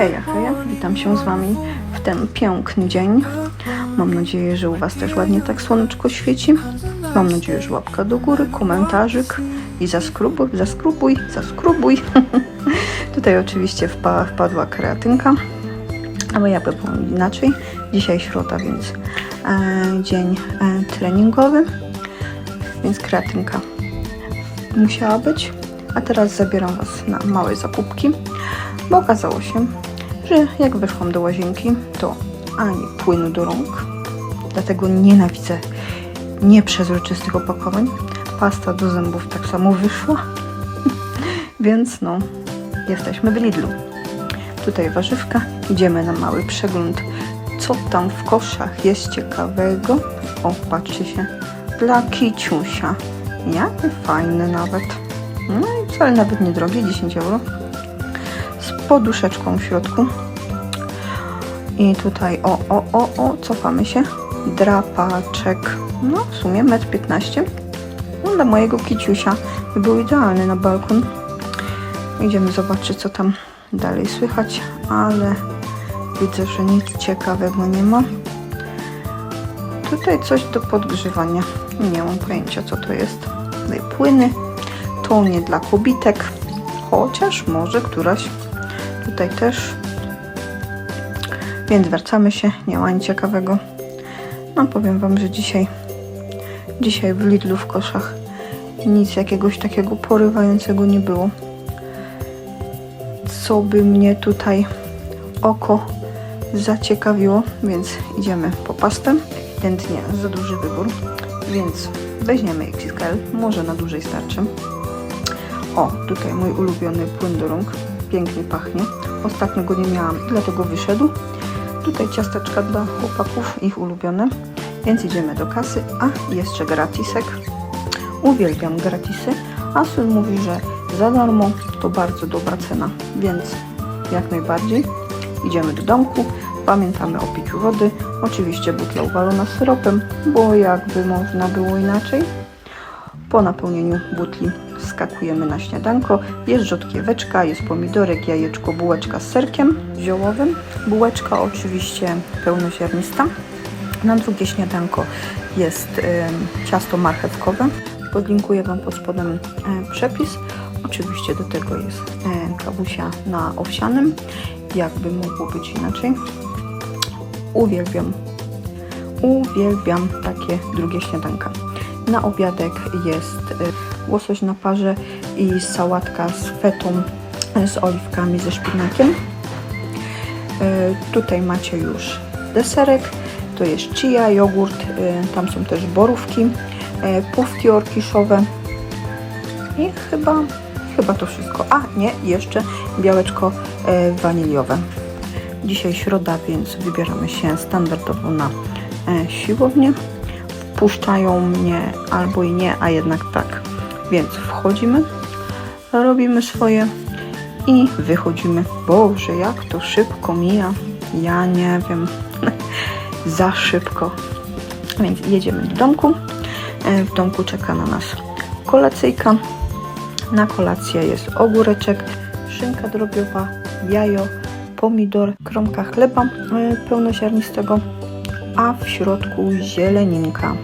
Heja, witam się z Wami w ten piękny dzień. Mam nadzieję, że u Was też ładnie tak słoneczko świeci. Mam nadzieję, że łapka do góry, komentarzyk i zaskrubuj, zaskrubuj, zaskrubuj. Tutaj oczywiście wpa, wpadła kreatynka, ale jakby było inaczej. Dzisiaj środa, więc e, dzień e, treningowy, więc kreatynka musiała być. A teraz zabieram Was na małe zakupki, bo okazało się, że jak weszłam do łazienki, to ani płynu do rąk, dlatego nienawidzę nieprzezroczystych opakowań. Pasta do zębów tak samo wyszła, więc no, jesteśmy w Lidlu. Tutaj warzywka, idziemy na mały przegląd, co tam w koszach jest ciekawego. O, patrzcie się, dla kiciusia. Jakie fajne nawet. No i wcale nawet niedrogie, 10 euro. Poduszeczką w środku. I tutaj, o, o, o, o, cofamy się. Drapaczek. No, w sumie 1,15 m. No, dla mojego kiciusia by był idealny na balkon. Idziemy zobaczyć, co tam dalej słychać, ale widzę, że nic ciekawego nie ma. Tutaj coś do podgrzewania. Nie mam pojęcia, co to jest. Tutaj płyny. To nie dla kobitek, chociaż może któraś. Tutaj też. Więc wracamy się. Nie ma nic ciekawego. No powiem Wam, że dzisiaj dzisiaj w Lidlu w koszach nic jakiegoś takiego porywającego nie było. Co by mnie tutaj oko zaciekawiło, więc idziemy po pastę. Ewidentnie za duży wybór, więc weźmiemy XXL, może na dłużej starczy. O, tutaj mój ulubiony płyn do rąk, pięknie pachnie. Ostatnio go nie miałam, dlatego wyszedł. Tutaj ciasteczka dla chłopaków, ich ulubione, więc idziemy do kasy, a jeszcze gratisek. Uwielbiam gratisy, a syn mówi, że za darmo to bardzo dobra cena, więc jak najbardziej idziemy do domku. Pamiętamy o piciu wody, oczywiście butla uwalona syropem, bo jakby można było inaczej. Po napełnieniu butli skakujemy na śniadanko. Jest rzodkieweczka, jest pomidorek, jajeczko, bułeczka z serkiem ziołowym. Bułeczka oczywiście pełnoziarnista. Na drugie śniadanko jest ciasto marchewkowe. Podlinkuję Wam pod spodem przepis. Oczywiście do tego jest kawusia na owsianym. Jakby mogło być inaczej. Uwielbiam, uwielbiam takie drugie śniadanka. Na obiadek jest y, łosoś na parze i sałatka z fetą, y, z oliwkami, ze szpinakiem. Y, Tutaj macie już deserek. To jest chia, jogurt, tam są też borówki, pufki orkiszowe i chyba, chyba to wszystko. A, nie, jeszcze białeczko waniliowe. Dzisiaj środa, więc wybieramy się standardowo na siłownię. Wpuszczają mnie albo i nie, a jednak tak. Więc wchodzimy, robimy swoje i wychodzimy. Boże, jak to szybko mija. Ja nie wiem. Za szybko. Więc jedziemy do domku. E, W domku czeka na nas kolacyjka. Na kolację jest ogóreczek, szynka drobiowa, jajo, pomidor, kromka chleba e, pełnoziarnistego, a w środku zieleninka.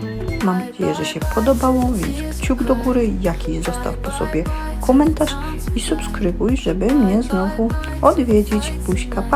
Mam nadzieję, że się podobało, więc kciuk do góry, jaki zostaw po sobie komentarz i subskrybuj, żeby mnie znowu odwiedzić. Buźka, pa!